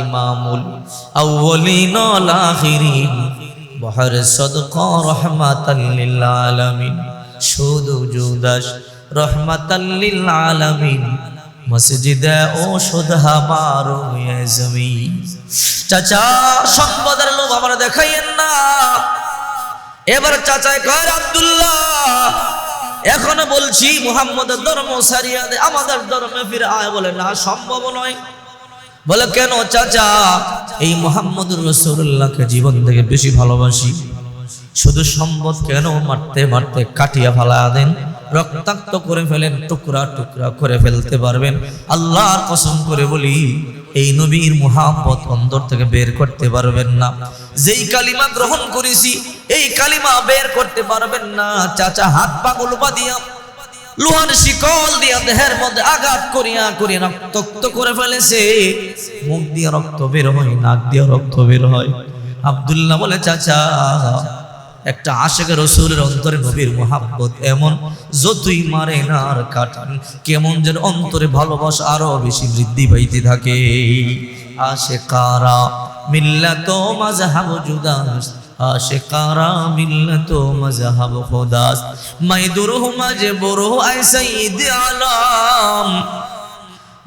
ইমামুল সদকা রহমাতাল লিল আলামিন। শুধু জুদাস রহমাতাল লিল আলামিন। মসজিদে ও সুধা মারো এ চাচা আমার দেখাইয়েন না। এবার কয়, আব্দুল্লাহ, এখনও বলছি, মুহাম্মদের ধর্ম সারিয়া আমাদের ধর্মে ফিরে আয় বলে, না, সম্ভব নয়। বলে, কেন চাচা? এই মোহাম্মদ রসুল্লাহকে জীবন থেকে বেশি ভালোবাসি। শুধু সম্পদ কেন মারতে মারতে কাটিয়া ফালা দেন? রক্তাক্ত করে ফেলেন, টুকরা টুকরা করে ফেলতে পারবেন। আল্লাহর কসম করে বলি, এই নবীর মুহাম্মত অন্তর থেকে বের করতে পারবেন না। যেই কালিমা গ্রহণ করেছি, এই কালিমা বের করতে পারবেন না। চাচা হাত পাগল দিয়া লোহার শিকল দিয়া দেহের মধ্যে আঘাত করিয়া করিয়া রক্তাক্ত করে ফেলেছে। মুখ দিয়ে রক্ত বের হয়, নাক দিয়ে রক্ত বের হয়। আব্দুল্লাহ বলে, চাচা, একটা আশেখ রসুলের অন্তরে নবীর মোহাব্বত এমন, যতই মারে না আর কাটান, কেমন যেন অন্তরে ভালোবাসা আরও বেশি বৃদ্ধি পাইতে থাকে। আশেকারা মিল্লাত মাযহাব জুদাস আশিকারা মিল্লত মজহব খুদাস মাইদুর মজ বড় আই সঈদ আলম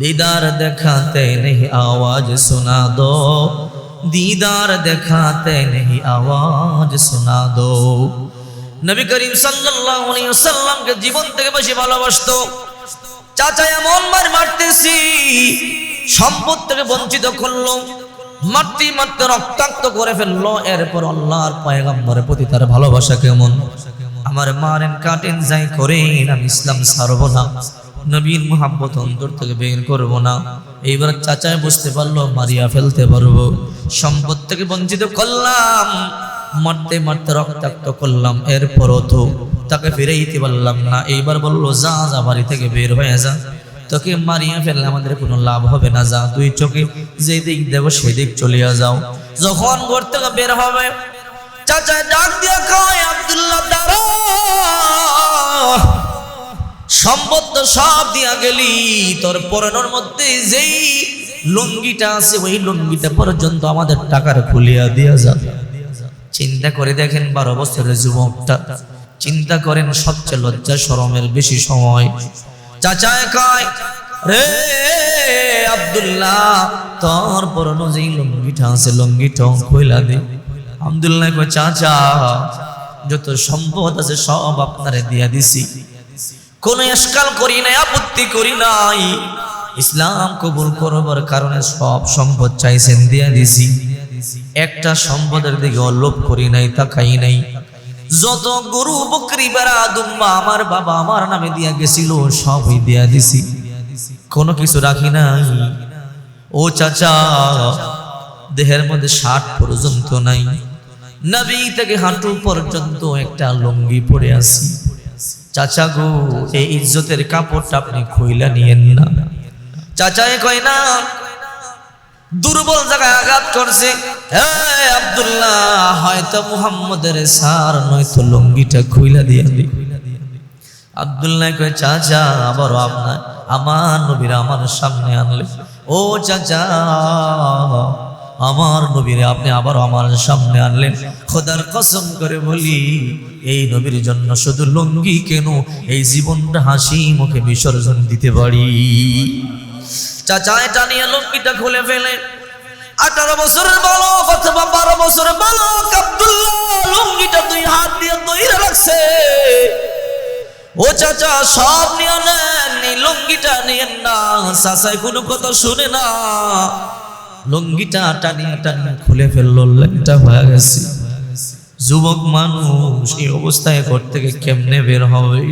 দিদার দেখাতে নেই আওয়াজ শোনা দো দিদার দেখাতে নেই আওয়াজ শোনা দো নবী করিম সাল্লাল্লাহু আলাইহি ওয়াসাল্লামকে জীবন থেকে বেশি ভালোবাসতো চাচা এমন মার মারতেছি সম্পদ থেকে বঞ্চিত করল মারতে মারতে রক্তাক্ত করে ফেলল। এরপর আল্লাহর পয়গম্বরের প্রতি তার ভালোবাসা কেমন? আমার মারেন কাটেন যাই করেন, আমি ইসলাম ছাড়ব না। নবীর মোহাম্মত অন্তর থেকে বের করব না। এইবার চাচায় বুঝতে পারল, মারিয়া ফেলতে পারব। সম্পদ থেকে বঞ্চিত করলাম, মারতে মারতে রক্তাক্ত করলাম, এরপরও তো তাকে ফিরে দিতে পারলাম না। এইবার বলল, যা যা, বাড়ি থেকে বের হয়ে যা। তোকে মারিয়ে ফেললে আমাদের কোনো লাভ হবে না। যা তুই চোখে যে দিক দেবো সেদিক চলিয়া যাও। যখন ঘর থেকে বের হবে চাচা ডাক দিয়ে কয়, আব্দুল্লাহ দাঁড়া সম্পদ সব দিয়া গেলি। তোর পরনের মধ্যে যেই লুঙ্গিটা আছে, ওই লুঙ্গিটা পর্যন্ত আমাদের টাকার খুলিয়া দিয়া যাবে চিন্তা করে দেখেন বারো বছরের যুবকটা। চিন্তা করেন, সবচেয়ে লজ্জা শরমের বেশি সময়। চাচায় কয়, রে আব্দুল্লাহ, তোর পরনো যেই লুঙ্গিটা আছে লুঙ্গিটা কইলা দে। আব্দুল্লাহ কয়, চাচা, যত সম্পদ আছে সব আপনারে দিয়া দিছি। কোন এসকাল করি নাই, আপত্তি করি নাই। ইসলাম কবুল করবার কারণে সব সম্পদ চাইছেন, দিয়া দিছি। একটা সম্পদের দিকে অলোপ করি নাই, তাকাই নাই। যত গরু বকরি বেড়া দুম্বা আমার বাবা আমার নামে দিয়া গেছিল, সবই দিয়া দিছি। কোনো কিছু রাখি নাই। ও চাচা, দেহের মধ্যে ষাট পর্যন্ত নাই। নবী থেকে হাঁটু পর্যন্ত একটা লুঙ্গি পরে আছি। চাচা গো, এই ইজ্জতের কাপড়টা আপনি খইলা নিয়েন না। চাচায় কয়, না দুর্বল জায়গায় আঘাত করছে। হ্যাঁ আব্দুল্লাহ, হয়তো মুহাম্মদের সার, নয়তো লুঙ্গিটা খুইলা দিয়ে দি আব্দুল্লাহ কয়, চাচা, আবারও আপনার, আমার নবীর আমার সামনে আনলে। ও চাচা, আমার নবীরে আপনি আবার আমার সামনে আনলেন। খোদার কসম করে বলি, এই নবীর জন্য শুধু লুঙ্গি কেন? এই জীবনটা হাসি মুখে বিসর্জন দিতে পারি। চাচা এটা নিয়ে লুঙ্গিটা খুলে ফেলে। আঠারো বছরের বালক অথবা বারো বছরের বালক আব্দুল্লাহ লুঙ্গিটা দুই হাত দিয়ে দইরা রাখছে। ও চাচা সব নিয়ে নেন লুঙ্গিটা নিয়েন না। চাচাই কোনো কথা শুনে না। লুঙ্গিটা টানিয়ে টানিয়ে খুলে ফেলল লেনটা হয়ে গেছে। যুবক মানুষ এই অবস্থায় ঘর থেকে কেমনে বের হবে?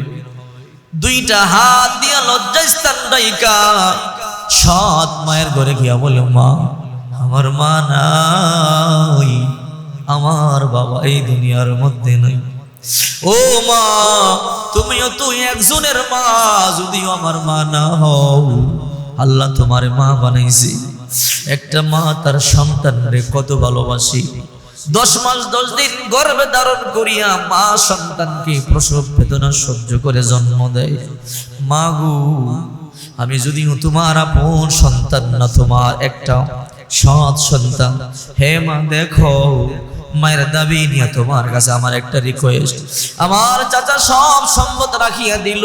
দুইটা হাত দিয়া লজ্জাস্থান ডাইকা। সৎ মায়ের ঘরে গিয়া বলে, মা, আমার মা নাই, আমার বাবা এই দুনিয়ার মধ্যে নাই। ও মা, তুমিও তুই একজনের মা, যদিও আমার মা না হও, আল্লাহ তোমার মা বানাইছে। একটা মা তার সন্তানরে কত ভালোবাসি। দশ মাস, দশ দিন গর্ভে ধারণ করিয়া মা সন্তানকে প্রসব বেদনা সহ্য করে জন্ম দেয়। মা গো আমি যদি তোমার আপন সন্তান না, তোমার একটা সৎ সন্তান। হে মা, দেখো, মায়ের দাবি নিয়ে তোমার কাছে আমার একটা রিকোয়েস্ট আমার চাচা সব সম্পদ রাখিয়া দিল।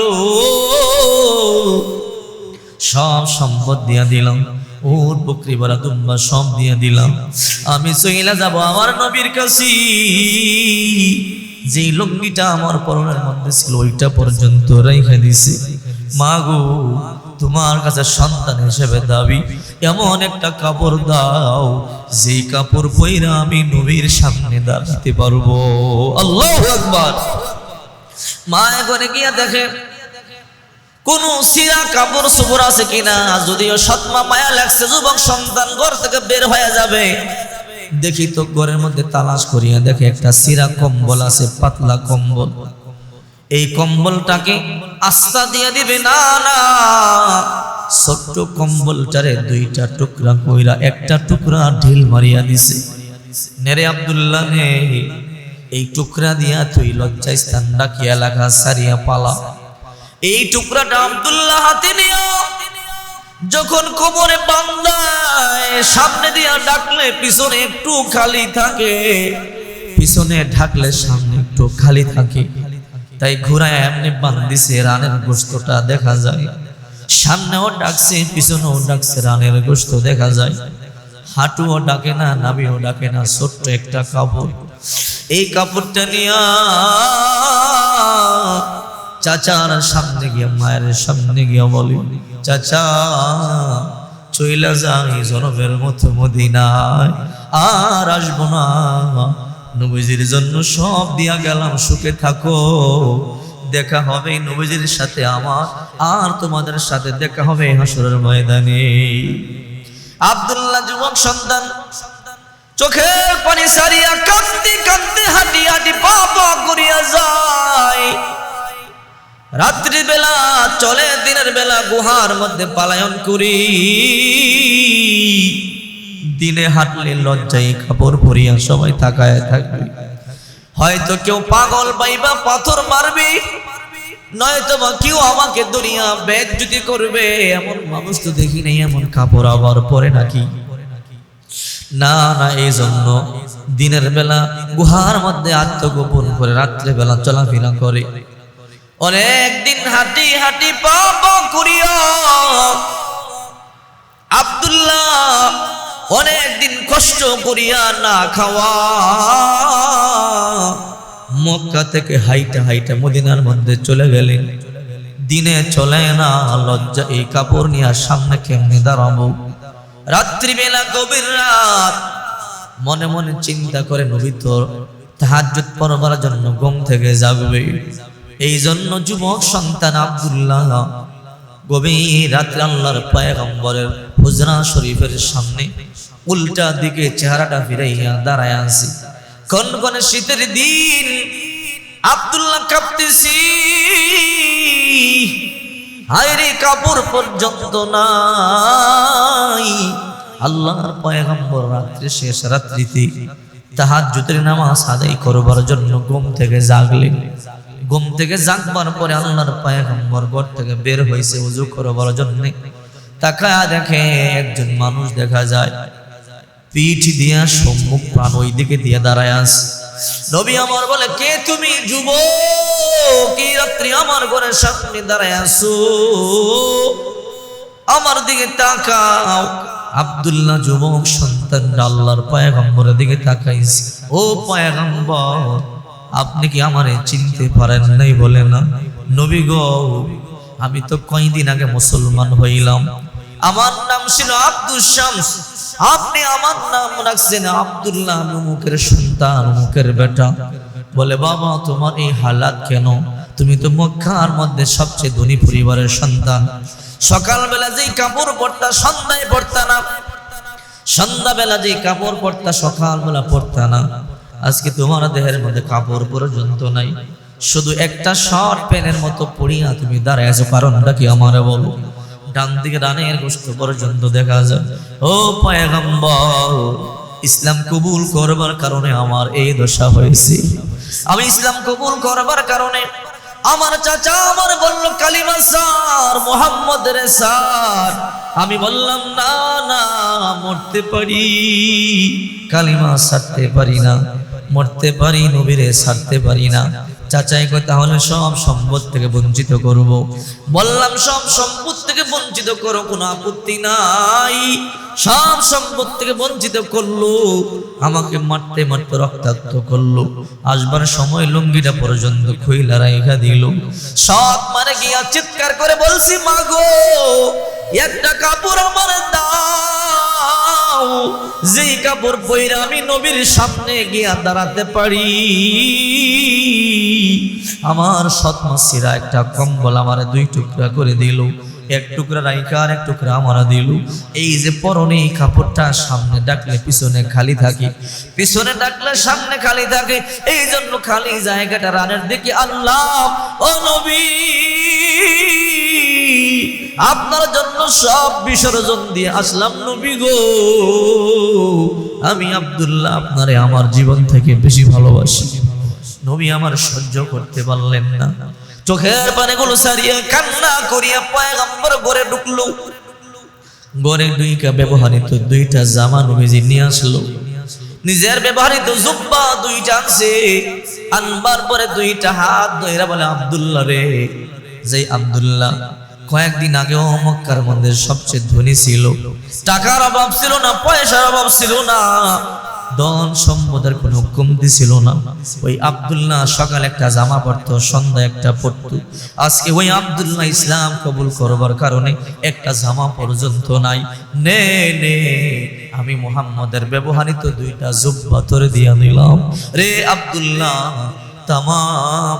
সব সম্পদ দিয়া দিলাম। ওর বকরি বলা, দুম্বা সব দিয়ে দিলাম। আমি চইলা যাব আমার নবীর কাছে। যে লুঙ্গিটা আমার পরনের মধ্যে ছিল, ওইটা পর্যন্ত রেখে দিছে। মা গো তোমার কাছে সন্তান হিসেবে দাবি, এমন একটা কাপড় দাও, যেই কাপড় পইরা আমি নবীর সামনে দাঁড়াতে পারব। আল্লাহ একবার মা এখানে গিয়া দেখে, কোন সিরা কাপড় সুপুর আছে কিনা? যদিও সৎমা মায়া লাগছে, যুবক সন্তান ঘর থেকে বের হয়ে যাবে। দেখি তো ঘরের মধ্যে তালাশ করিয়া দেখে একটা সিরা কম্বল আছে, পাতলা কম্বল। এই কম্বলটাকে আস্থা দিয়ে দিবে, না না। ছোট্ট কম্বলটারে দুইটা টুকরা কইরা, একটা টুকরা ঢিল মারিয়া দিছে। নেরে আব্দুল্লাহ নে, এই টুকরা দিয়া তুই লজ্জায় স্থান ডাকি এলাকা সারিয়া পালা। এই টুকরাটা আব্দুল্লাহ হাতে নিও। যখন কোমরে বান্দায় সামনে দিয়া ডাকলে পিছনে একটু খালি থাকে। পিছনে ঢাকলে সামনে একটু খালি থাকে। তাই ঘোড়ায় এমনি বান্দিছে রানের গোস্তটা দেখা যায়। সামনেও ডাকছে, পিছনেও ডাকছে রানের গোস্ত দেখা যায়। হাঁটুও ডাকে না নাবিও ডাকে না, ছোট্ট একটা কাপড়। এই কাপড়টা নিয়া চাচার সামনে গিয়ে, মায়ের সামনে গিয়ে বলি, চাচা, চইলা যাই জনবের মতো মদিনায়, আর আসব না। নবীজির জন্য সব দিয়া গেলাম, সুখে থাকো। দেখা হবে নবীজির সাথে আমার, আর তোমাদের সাথে দেখা হবে হাসরের ময়দানে। আব্দুল্লাহ যুবক সন্তান, চোখের পানি সারিয়া কান্দি কান্দি হাঁটি হাঁটি পা পা করিয়া যায়। রাত্রি বেলা চলে, দিনের বেলা গুহার মধ্যে পালায়ন করি। দিনে হাঁটলে লজ্জায় কাপড় পরিয়া সবাই তাকায় থাকবে। হয়তো কেউ পাগল পাইবা পাথর মারবে, নয়তো বা কেউ আমাকে দুনিয়া বেদ যদি করবে, এমন মানুষ তো দেখি নেই, এমন কাপড় আবার পরে নাকি? না না এই জন্য দিনের বেলা গুহার মধ্যে আত্মগোপন করে রাত্রে বেলা চলাফেরা করে। অনেক দিন হাঁটি হাঁটি পাপ করিয়া আব্দুল্লাহ অনেক দিন কষ্ট করিয়া না খাওয়া। মক্কা থেকে হাইটা হাইটা মদিনার মধ্যে চলে গেলেন। দিনে চলে না, লজ্জা এই কাপড় নিয়ে সামনে কেমনে দাঁড়াবো? রাত্রিবেলা গভীর রাত। মনে মনে চিন্তা করে নবী তোর তাহাজ্জুদ পড়বার জন্য ঘুম থেকে জাগবে এই জন্য যুবক সন্তান আব্দুল্লাহ গভীর রাত্রে আল্লাহর পায়গম্বরের হুজরা শরীফের সামনে উল্টা দিকে চেহারাটা ফিরাইয়া দাঁড়ায় আছি কোন কোন শীতের দিন আব্দুল্লাহ কাঁপতেছি। হায়রে কাপড় পর্যন্ত নাই। আল্লাহর পয়গম্বর রাত্রে শেষ রাত্রিতে তাহার জুতের নামাজ আদায় করবার জন্য ঘুম থেকে জাগলেন। ঘুম থেকে জাগবার পরে আল্লাহর পয়গম্বর ঘর থেকে বের হয়েছে উজু করবার জন্য। তাকায়া দেখে একজন মানুষ দেখা যায়। পিঠ দিয়া সম্মুখ প্রাণ ওই দিকে দিয়ে দাঁড়ায় আস। নবী আমার বলে, কে তুমি যুব কি রাত্রি আমার ঘরের সামনে দাঁড়ায় আসো আমার দিকে তাকাও। আব্দুল্লাহ যুবক সন্তান আল্লাহর পায়গম্বরের দিকে তাকাইছে। ও পায়গম্বর, আপনি কি আমারে চিনতে পারেন নাই বলে না? নবী গো, আমি তো কয়দিন আগে মুসলমান হইলাম। আমার নাম ছিল আব্দুল শামস। আপনি আমার নাম রাখছেন আব্দুল্লাহ মুখের সন্তান মুখের বেটা। বলে, বাবা, তোমার এই হালাত কেন? তুমি তো মক্কার মধ্যে সবচেয়ে ধনী পরিবারের সন্তান। সকালবেলা যেই কাপড় পরতা, সন্ধ্যায় পরতা না। সন্ধ্যাবেলা যেই কাপড় পরতা, সকালবেলা পরতা না। আজকে তোমার দেহের মধ্যে কাপড় পর্যন্ত নাই। শুধু একটা শর্ট প্যানের মতো পড়িয়া তুমি দাঁড়ায় আছো, কারণটা কি আমারে বলো? ডান দিকে ডানের গোষ্ঠ পর্যন্ত দেখা যায়। ও পয়গম্বর, ইসলাম কবুল করবার কারণে আমার এই দশা হয়েছে। আমি ইসলাম কবুল করবার কারণে আমার চাচা আমার বলল, কালিমা স্যার মোহাম্মদ রে স্যার। আমি বললাম, না না, মরতে পারি। কালিমা সারতে পারি না, মরতে পারি, নবীরে সারতে পারি না। চাচাই কয়, তাহলে সব সম্পদ থেকে বঞ্চিত করব। বললাম, সব সম্পদ থেকে বঞ্চিত করো, কোনো আপত্তি নাই। সব সম্পদ থেকে বঞ্চিত করল, আমাকে মারতে মারতে রক্তাক্ত করল। আসবার সময় লুঙ্গিটা পর্যন্ত খুইলা রাইখা দিল। সব মানে গিয়া চিৎকার করে বলছি, মাগো, একটা কাপড় আমার দাও। যেই কাপড় পইরা আমি নবীর সামনে গিয়া দাঁড়াতে পারি। আমার সৎমাসিরা একটা কম্বল আমার দুই টুকরা করে দিল, এক টুকরা রাইকা আর এক টুকরা আমার দিল। এই যে পরনে এই কাপড়টা সামনে ডাকলে পিছনে খালি থাকে, পিছনে ডাকলে সামনে খালি থাকে এই জন্য খালি জায়গাটা রানের দিকে আল্লাহ, ও নবী। আপনার জন্য সব বিসর্জন দিয়ে আসলাম নবী গো। আমি আব্দুল্লাহ আপনারে আমার জীবন থেকে বেশি ভালোবাসি। নবী আমার সহ্য করতে পারলেন না। চোখের পানিগুলো সারিয়ে কান্না করিয়া পয়গম্বর ঘরে ঢুকলো। ঘরে দুইটা ব্যবহারিত দুইটা জামা নবীজি নিয়ে আসলো। নিজের ব্যবহারিত জুব্বা দুইটা আনছে। আনবার পরে দুইটা হাত ধইরা বলে, আব্দুল্লাহ রে যে আব্দুল্লাহ কয়েকদিন আগেও মক্কার মধ্যে সবচেয়ে ধনী ছিল। টাকার অভাব ছিল না, পয়সার অভাব ছিল না। ধন সম্পদের কোনো কমতি ছিল না। ওই আব্দুল্লাহ সকাল একটা জামা পরতো সন্ধ্যা একটা পরতো। আজকে ওই আব্দুল্লাহ ইসলাম কবুল করবার কারণে একটা জামা পর্যন্ত নাই। নে নে, আমি মুহাম্মদের ব্যবহারিত দুইটা জুব্বা তোরে দিয়া নিলাম। রে আব্দুল্লাহ তাম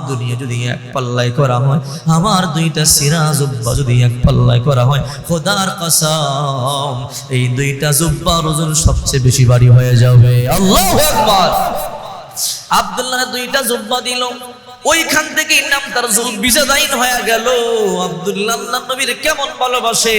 দুনিয়া যদি এক পাল্লাই করা হয়, আমার দুইটা সিরা জুব্বা যদি এক পাল্লাই করা হয়, খোদার কসম, এই দুইটা জুব্বার ওজন সবচেয়ে বেশি বাড়ি হয়ে যাবে। আল্লাহু আকবার! আব্দুল্লাহ দুইটা জুব্বা দিল। ওইখান থেকে নাম তার জুল বিজাদাইন হয়ে গেল। আব্দুল্লাহ নবীর কেমন ভালোবাসে?